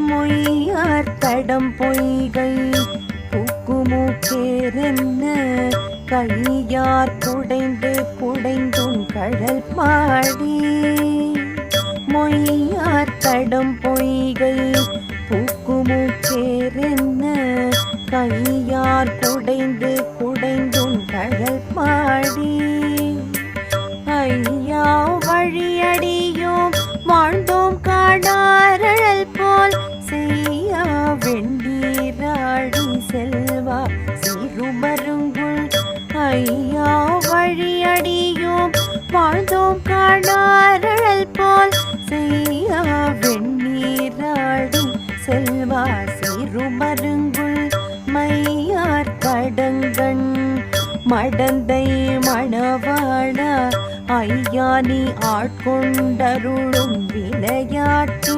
மொய்யார் தடம் பொய்கை பூக்குமூக்கேரென்ன கையார் புடைந்து புடைந்தும் கடல் பாடி. மொய்யார் தடம் பொய்கை பூக்குமூக்கேரென்ன கையார் குடைந்து புடைந்தும் கடல் பாடி. ஐயா வழியடியும் வாழ்ந்தோம் ஐயா வழியடியோம் வாழ்ந்தோம் காணாரழல் போல். செய்யா வெண்ணீராடும் செல்வா சிறுமருங்குள் மையார் கடங்கண் மடந்தை மணவாளா. ஐயா நீ ஆட்கொண்டருளும் விளையாட்டு